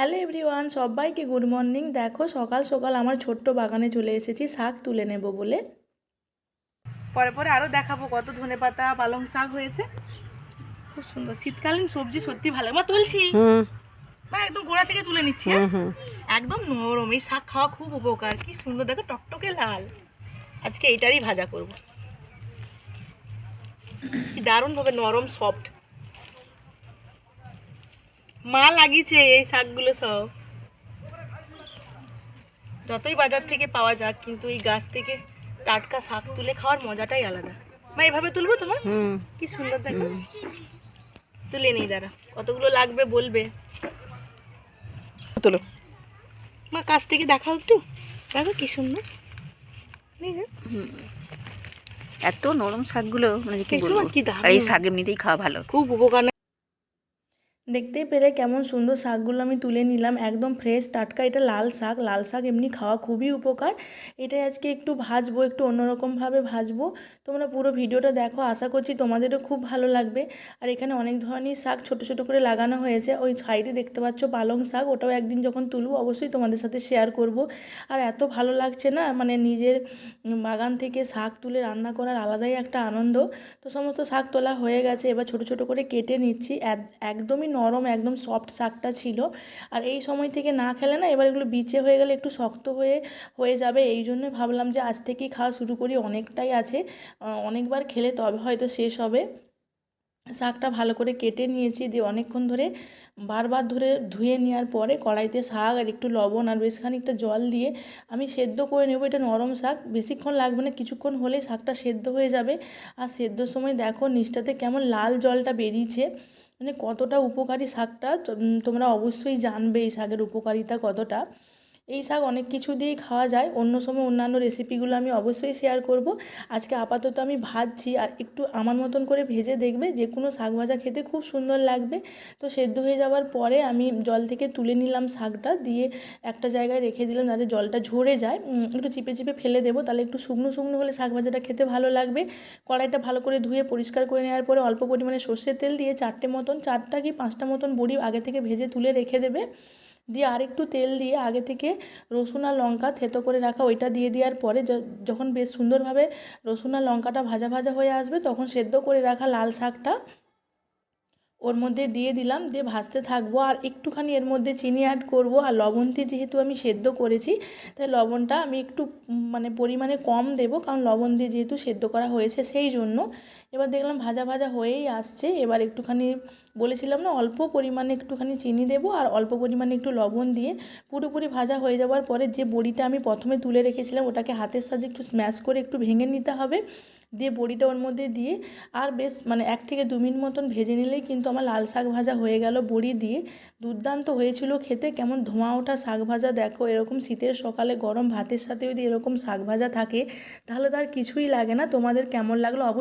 Hello everyone সবাইকে good morning দেখো সকাল সকাল আমার ছোট্ট বাগানে চলে এসেছি শাক তুলে নেব বলে। পরে পরে আরও দেখাবো কত ধনে পাতা পালং শাক হয়েছে। খুব সুন্দর। শীতকালীন সবজি সত্যি ভালো। মা তুলছি। মা একদম গোড়া থেকে তুলে নিচ্ছি হ্যাঁ? একদম নরম। এই শাক খাওয়া খুব উপকার। কি সুন্দর। দেখো টকটকে লাল। আজকে এইটারই ভাজা করব। কি দারুণভাবে নরম সফট মা লাগিয়েছে এই শাকগুলো সব। যতই বাজার থেকে পাওয়া যাক কিন্তু এই গাছ থেকে টাটকা শাক তুলে খাওয়ার মজাটাই আলাদা। মা এভাবে তুলবো তোমার? কি সুন্দর দেখো। তুলে নেই দাঁড়া। কতগুলো লাগবে বলবে। তোলো। মা কাছ থেকে দেখাও একটু। দেখো কি সুন্দর। এত নরম শাকগুলো মানে কি বলব? এই শাক এমনিতেই খাওয়া ভালো। খুব উপকার। দেখতেই পেরে কেমন সুন্দর শাকগুলো আমি তুলে নিলাম, একদম ফ্রেশ টাটকা। এটা লাল শাক লাল শাক এমনি খাওয়া খুবই উপকার। এটাই আজকে একটু ভাজবো, একটু অন্যরকমভাবে ভাজবো। তোমরা পুরো ভিডিওটা দেখো, আশা করছি তোমাদেরও খুব ভালো লাগবে। আর এখানে অনেক ধরনের শাক ছোট ছোট করে লাগানো হয়েছে। ওই সাইডে দেখতে পাচ্ছ পালং শাক, ওটাও একদিন যখন তুলবো অবশ্যই তোমাদের সাথে শেয়ার করব। আর এত ভালো লাগছে না মানে নিজের বাগান থেকে শাক তুলে রান্না করার আলাদাই একটা আনন্দ। তো সমস্ত শাক তোলা হয়ে গেছে, এবার ছোট ছোট করে কেটে নিচ্ছি। এক- একদমই নরম একদম সফট শাকটা ছিল। আর এই সময় থেকে না খেলে না এবার এগুলো বিচে হয়ে গেলে একটু শক্ত হয়ে হয়ে যাবে। এই জন্য ভাবলাম যে আজ থেকেই খাওয়া শুরু করি, অনেকটাই আছে। অনেকবার খেলে তবে হয়তো শেষ হবে। শাকটা ভালো করে কেটে নিয়েছি দিয়ে অনেকক্ষণ ধরে বারবার ধরে ধুয়ে নেওয়ার পরে কড়াইতে শাক আর একটু লবণ আর বেশ খানিকটা জল দিয়ে আমি সেদ্ধ করে নেব। এটা নরম শাক, বেশিক্ষণ লাগবে না, কিছুক্ষণ হলেই শাকটা সেদ্ধ হয়ে যাবে। আর সেদ্ধর সময় দেখো নিচটাতে কেমন লাল জলটা বেরিয়েছে। মানে কতটা উপকারী শাকটা তোমরা অবশ্যই জানবে এই শাকের উপকারিতা কতটা। এই শাক অনেক কিছু দিয়েই খাওয়া যায়। অন্য সময় অন্যান্য রেসিপিগুলো আমি অবশ্যই শেয়ার করব। আজকে আপাতত আমি ভাজছি আর একটু আমার মতন করে ভেজে দেখবে যে কোনো শাক ভাজা খেতে খুব সুন্দর লাগবে। তো সেদ্ধ হয়ে যাওয়ার পরে আমি জল থেকে তুলে নিলাম শাকটা দিয়ে একটা জায়গায় রেখে দিলাম যাতে জলটা ঝরে যায়। একটু চিপে চিপে ফেলে দেবো। তাহলে একটু শুকনো শুকনো হলে শাক ভাজাটা খেতে ভালো লাগবে। কড়াইটা ভালো করে ধুয়ে পরিষ্কার করে নেওয়ার পরে অল্প পরিমাণে সর্ষের তেল দিয়ে চারটে মতন, চারটা কি পাঁচটা মতন বড়ি আগে থেকে ভেজে তুলে রেখে দেবে। দিয়ে আরেকটু তেল দিয়ে আগে থেকে রসুন আর লঙ্কা থেতো করে রাখা, ওইটা দিয়ে দেওয়ার পরে যখন বেশ সুন্দরভাবে রসুন আর লঙ্কাটা ভাজা ভাজা হয়ে আসবে, তখন সেদ্ধ করে রাখা লাল শাকটা ওর মধ্যে দিয়ে দিলাম, দিয়ে ভাজতে থাকব। আর একটুখানি এর মধ্যে চিনি অ্যাড করব। আর লবণটি যেহেতু আমি সেদ্ধ করেছি, তাই লবণটা আমি একটু মানে পরিমাণে কম দেবো। কারণ লবণ দিয়ে যেহেতু সেদ্ধ করা হয়েছে সেই জন্য। এবার দেখলাম ভাজা ভাজা হয়েই আসছে। এবার একটুখানি বলেছিলাম না, অল্প পরিমাণে একটুখানি চিনি দেবো আর অল্প পরিমাণে একটু লবণ দিয়ে পুরোপুরি ভাজা হয়ে যাওয়ার পরে যে বড়িটা আমি প্রথমে তুলে রেখেছিলাম, ওটাকে হাতের সাহায্যে একটু স্ম্যাশ করে একটু ভেঙে নিতে হবে। দিয়ে বড়িটা ওর মধ্যে দিয়ে আর বেশ মানে এক থেকে দু মিনিট মতন ভেজে নিলেই কিন্তু আমার লাল শাক ভাজা হয়ে গেল বড়ি দিয়ে। দুর্দান্ত হয়েছিল খেতে, কেমন ধোঁয়া ওঠা শাক ভাজা দেখো, এরকম শীতের সকালে গরম ভাতের সাথে যদি এরকম শাক ভাজা থাকে, তাহলে তো আর কিছুই লাগে না। তোমাদের কেমন লাগল অবশ্যই